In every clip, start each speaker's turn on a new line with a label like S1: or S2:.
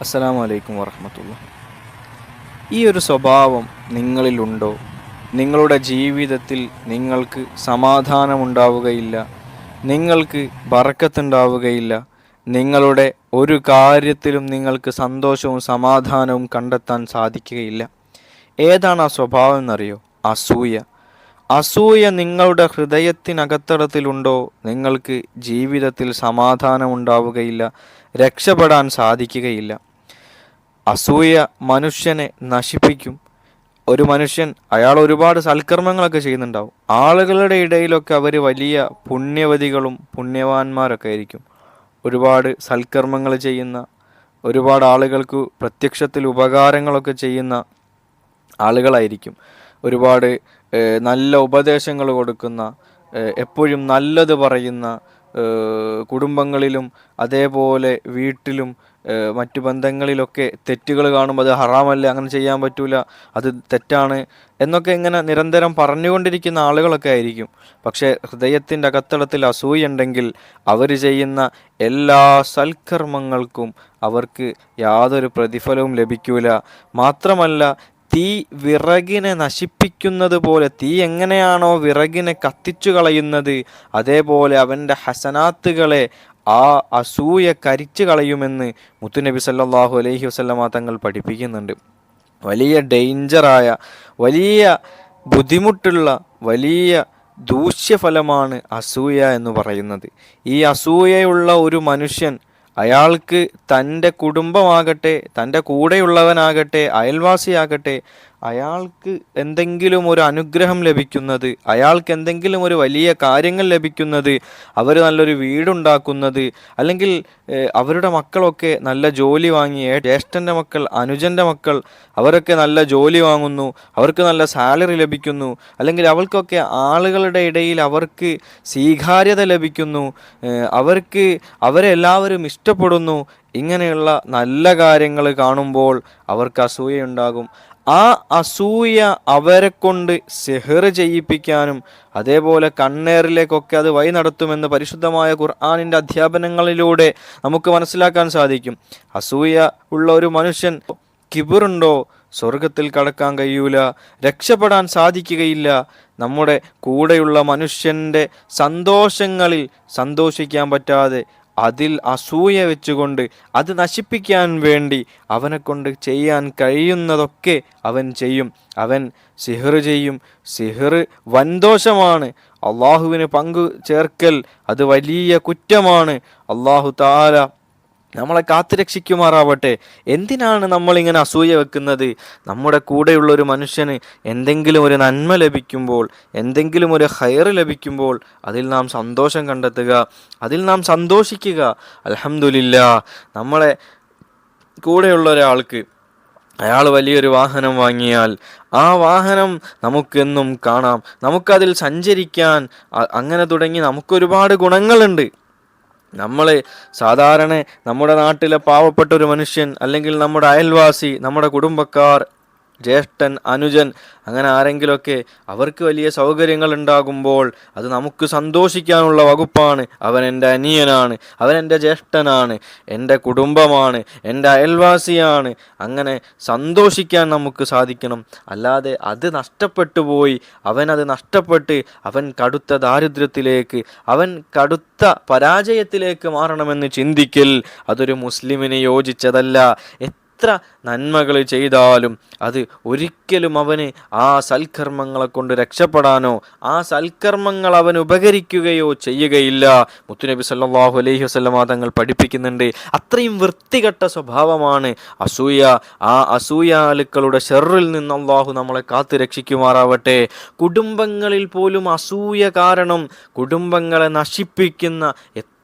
S1: അസ്സലാമു അലൈക്കും വറഹമത്തുള്ള ഈ ഒരു സ്വഭാവം നിങ്ങളിലുണ്ടോ? നിങ്ങളുടെ ജീവിതത്തിൽ നിങ്ങൾക്ക് സമാധാനമുണ്ടാവുകയില്ല നിങ്ങൾക്ക് ബറക്കത്തുണ്ടാവുകയില്ല നിങ്ങളുടെ ഒരു കാര്യത്തിലും നിങ്ങൾക്ക് സന്തോഷവും സമാധാനവും കണ്ടെത്താൻ സാധിക്കുകയില്ല. ഏതാണ് ആ സ്വഭാവം എന്നറിയോ? അസൂയ. അസൂയ നിങ്ങളുടെ ഹൃദയത്തിനകത്തടത്തിലുണ്ടോ? നിങ്ങൾക്ക് ജീവിതത്തിൽ സമാധാനമുണ്ടാവുകയില്ല രക്ഷപ്പെടാൻ സാധിക്കുകയില്ല. അസൂയ മനുഷ്യനെ നശിപ്പിക്കും. ഒരു മനുഷ്യൻ അയാൾ ഒരുപാട് സൽക്കർമ്മങ്ങളൊക്കെ ചെയ്യുന്നുണ്ടാവും. ആളുകളുടെ ഇടയിലൊക്കെ അവർ വലിയ പുണ്യവതികളും പുണ്യവാന്മാരൊക്കെ ആയിരിക്കും. ഒരുപാട് സൽക്കർമ്മങ്ങൾ ചെയ്യുന്ന ഒരുപാട് ആളുകൾക്ക് പ്രത്യക്ഷത്തിൽ ഉപകാരങ്ങളൊക്കെ ചെയ്യുന്ന ആളുകളായിരിക്കും. ഒരുപാട് നല്ല ഉപദേശങ്ങൾ കൊടുക്കുന്ന എപ്പോഴും നല്ലത് പറയുന്ന കുടുംബങ്ങളിലും അതേപോലെ വീട്ടിലും മറ്റു ബന്ധങ്ങളിലൊക്കെ തെറ്റുകൾ കാണുമ്പോൾ അത് ഹറാമല്ല അങ്ങനെ ചെയ്യാൻ പറ്റൂല അത് തെറ്റാണ് എന്നൊക്കെ ഇങ്ങനെ നിരന്തരം പറഞ്ഞുകൊണ്ടിരിക്കുന്ന ആളുകളൊക്കെ ആയിരിക്കും. പക്ഷേ ഹൃദയത്തിന്റെ അകത്തളത്തിൽ അസൂയ ഉണ്ടെങ്കിൽ അവർ ചെയ്യുന്ന എല്ലാ സൽക്കർമ്മങ്ങൾക്കും അവർക്ക് യാതൊരു പ്രതിഫലവും ലഭിക്കൂല. മാത്രമല്ല തീ വിറകിനെ നശിപ്പിക്കുന്നത് പോലെ തീ എങ്ങനെയാണോ വിറകിനെ കത്തിച്ചു കളയുന്നത് അതേപോലെ അവന്റെ ഹസനാത്തുകളെ ആ അസൂയ കരിച്ചു കളയുമെന്ന് മുത്തുനബി സല്ലാഹു അലൈഹി വസ്ലമ തങ്ങൾ പഠിപ്പിക്കുന്നുണ്ട്. വലിയ ഡേഞ്ചറായ വലിയ ബുദ്ധിമുട്ടുള്ള വലിയ ദൂഷ്യഫലമാണ് അസൂയ എന്ന് പറയുന്നത്. ഈ അസൂയയുള്ള ഒരു മനുഷ്യൻ അയാൾക്ക് തന്റെ കുടുംബമാകട്ടെ തന്റെ കൂടെയുള്ളവനാകട്ടെ അയൽവാസിയാകട്ടെ അയാൾക്ക് എന്തെങ്കിലും ഒരു അനുഗ്രഹം ലഭിക്കുന്നത് അയാൾക്ക് എന്തെങ്കിലും ഒരു വലിയ കാര്യങ്ങൾ ലഭിക്കുന്നത് അവർ നല്ലൊരു വീടുണ്ടാക്കുന്നത് അല്ലെങ്കിൽ അവരുടെ മക്കളൊക്കെ നല്ല ജോലി വാങ്ങി ജ്യേഷ്ഠന്റെ മക്കൾ അനുജന്റെ മക്കൾ അവരൊക്കെ നല്ല ജോലി വാങ്ങുന്നു അവർക്ക് നല്ല സാലറി ലഭിക്കുന്നു അല്ലെങ്കിൽ അവൾക്കൊക്കെ ആളുകളുടെ ഇടയിൽ അവർക്ക് സ്വീകാര്യത ലഭിക്കുന്നു അവർക്ക് അവരെല്ലാവരും ഇഷ്ടപ്പെടുന്നു ഇങ്ങനെയുള്ള നല്ല കാര്യങ്ങൾ കാണുമ്പോൾ അവർക്ക് അസൂയയുണ്ടാകും ആ അസൂയ അവരെ കൊണ്ട് സെഹർ ചെയ്യിപ്പിക്കാനും അതേപോലെ കണ്ണേറിലേക്കൊക്കെ അത് വഴി നടത്തുമെന്ന് പരിശുദ്ധമായ ഖുർആാനിന്റെ അധ്യാപനങ്ങളിലൂടെ നമുക്ക് മനസ്സിലാക്കാൻ സാധിക്കും. അസൂയ ഉള്ള ഒരു മനുഷ്യൻ കിബിറുണ്ടോ? സ്വർഗത്തിൽ കടക്കാൻ കഴിയൂല രക്ഷപ്പെടാൻ സാധിക്കുകയില്ല. നമ്മുടെ കൂടെയുള്ള മനുഷ്യന്റെ സന്തോഷങ്ങളിൽ സന്തോഷിക്കാൻ പറ്റാതെ അതിൽ അസൂയ വെച്ചുകൊണ്ട് അത് നശിപ്പിക്കാൻ വേണ്ടി അവനെ കൊണ്ട് ചെയ്യാൻ കഴിയുന്നതൊക്കെ അവൻ ചെയ്യും. അവൻ സിഹർ ചെയ്യും. സിഹർ വൻദോഷമാണ്. അള്ളാഹുവിന് പങ്കു ചേർക്കൽ അത് വലിയ കുറ്റമാണ്. അള്ളാഹു താല നമ്മളെ കാത്തുരക്ഷിക്കുമാറാവട്ടെ എന്തിനാണ് നമ്മളിങ്ങനെ അസൂയ വെക്കുന്നത്? നമ്മുടെ കൂടെയുള്ള ഒരു മനുഷ്യന് എന്തെങ്കിലും ഒരു നന്മ ലഭിക്കുമ്പോൾ എന്തെങ്കിലും ഒരു ഹയർ ലഭിക്കുമ്പോൾ അതിൽ നാം സന്തോഷം കണ്ടെത്തുക അതിൽ നാം സന്തോഷിക്കുക. അലഹമുല്ല നമ്മളെ കൂടെയുള്ള ഒരാൾക്ക് അയാൾ വലിയൊരു വാഹനം വാങ്ങിയാൽ ആ വാഹനം നമുക്കെന്നും കാണാം. നമുക്കതിൽ സഞ്ചരിക്കാൻ അങ്ങനെ തുടങ്ങി നമുക്കൊരുപാട് ഗുണങ്ങളുണ്ട്. നമ്മൾ സാധാരണ നമ്മുടെ നാട്ടിലെ പാവപ്പെട്ട ഒരു മനുഷ്യൻ അല്ലെങ്കിൽ നമ്മുടെ അയൽവാസി നമ്മുടെ കുടുംബക്കാർ ജ്യേഷ്ഠൻ അനുജൻ അങ്ങനെ ആരെങ്കിലുമൊക്കെ അവർക്ക് വലിയ സൗകര്യങ്ങൾ ഉണ്ടാകുമ്പോൾ അത് നമുക്ക് സന്തോഷിക്കാനുള്ള വകുപ്പാണ്. അവൻ എന്റെ അനിയനാണ് അവൻ എന്റെ ജ്യേഷ്ഠനാണ് എന്റെ കുടുംബമാണ് എന്റെ അയൽവാസിയാണ്. അങ്ങനെ സന്തോഷിക്കാൻ നമുക്ക് സാധിക്കണം. അല്ലാതെ അത് നഷ്ടപ്പെട്ടു പോയി അവനത് നഷ്ടപ്പെട്ട് അവൻ കടുത്ത ദാരിദ്ര്യത്തിലേക്ക് അവൻ കടുത്ത പരാജയത്തിലേക്ക് മാറണമെന്ന് ചിന്തിക്കൽ അതൊരു മുസ്ലിമിന് യോജിച്ചതല്ല. എത്ര നന്മകൾ ചെയ്താലും അത് ഒരിക്കലും അവന് ആ സൽക്കർമ്മങ്ങളെ കൊണ്ട് രക്ഷപ്പെടാനോ ആ സൽക്കർമ്മങ്ങൾ അവൻ ഉപകരിക്കുകയോ ചെയ്യുകയില്ല. മുത്തുനബി സല്ലാഹു അലൈഹി വസല്ലമ തങ്ങൾ പഠിപ്പിക്കുന്നുണ്ട് അത്രയും വൃത്തികെട്ട സ്വഭാവമാണ് അസൂയ. ആ അസൂയാലുക്കളുടെ ഷെറിൽ നിന്ന് അള്ളാഹു നമ്മളെ കാത്തു രക്ഷിക്കുമാറാവട്ടെ. കുടുംബങ്ങളിൽ പോലും അസൂയ കാരണം കുടുംബങ്ങളെ നശിപ്പിക്കുന്ന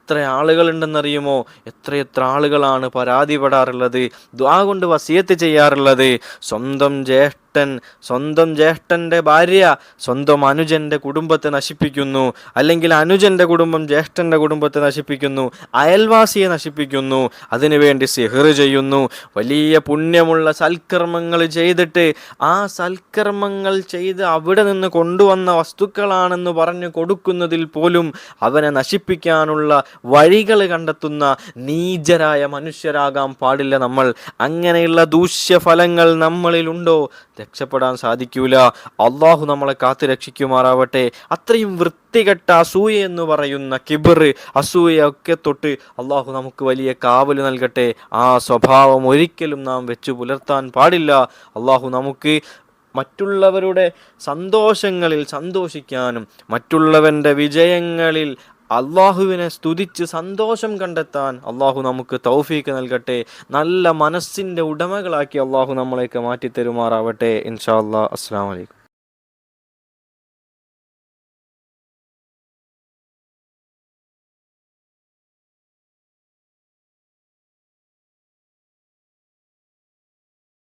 S1: എത്ര ആളുകളുണ്ടെന്നറിയുമോ? എത്രയെത്ര ആളുകളാണ് പരാതിപ്പെടാറുള്ളത് ദ്വാ കൊണ്ട് വസിയത്ത് ചെയ്യാറുള്ളത്. സ്വന്തം ജ്യേഷ്ഠ ജ്യേഷ്ഠൻ സ്വന്തം ജ്യേഷ്ഠന്റെ ഭാര്യ സ്വന്തം അനുജന്റെ കുടുംബത്തെ നശിപ്പിക്കുന്നു. അല്ലെങ്കിൽ അനുജന്റെ കുടുംബം ജ്യേഷ്ഠന്റെ കുടുംബത്തെ നശിപ്പിക്കുന്നു. അയൽവാസിയെ നശിപ്പിക്കുന്നു. അതിനുവേണ്ടി സിഹർ ചെയ്യുന്നു. വലിയ പുണ്യമുള്ള സൽക്കർമ്മങ്ങൾ ചെയ്തിട്ട് ആ സൽക്കർമ്മങ്ങൾ ചെയ്ത് അവിടെ നിന്ന് കൊണ്ടുവന്ന വസ്തുക്കളാണെന്ന് പറഞ്ഞു കൊടുക്കുന്നതിൽ പോലും അവനെ നശിപ്പിക്കാനുള്ള വഴികൾ കണ്ടെത്തുന്ന നീചരായ മനുഷ്യരാകാൻ പാടില്ല നമ്മൾ. അങ്ങനെയുള്ള ദൂഷ്യഫലങ്ങൾ നമ്മളിലുണ്ടോ? രക്ഷപ്പെടാൻ സാധിക്കൂല. അള്ളാഹു നമ്മളെ കാത്തു രക്ഷിക്കുമാറാവട്ടെ. അത്രയും വൃത്തികെട്ട അസൂയ എന്ന് പറയുന്ന കിബിർ അസൂയ ഒക്കെ തൊട്ട് അള്ളാഹു നമുക്ക് വലിയ കാവൽ നൽകട്ടെ. ആ സ്വഭാവം ഒരിക്കലും നാം വെച്ചു പുലർത്താൻ പാടില്ല. അള്ളാഹു നമുക്ക് മറ്റുള്ളവരുടെ സന്തോഷങ്ങളിൽ സന്തോഷിക്കാനും മറ്റുള്ളവന്റെ വിജയങ്ങളിൽ അള്ളാഹുവിനെ സ്തുതിച്ച് സന്തോഷം കണ്ടെത്താൻ അള്ളാഹു നമുക്ക് തൗഫീക്ക് നൽകട്ടെ. നല്ല മനസ്സിന്റെ ഉടമകളാക്കി അള്ളാഹു നമ്മളെയൊക്കെ മാറ്റിത്തരുമാറാവട്ടെ. ഇൻഷാ അല്ലാ അസ്സാം വലൈക്കും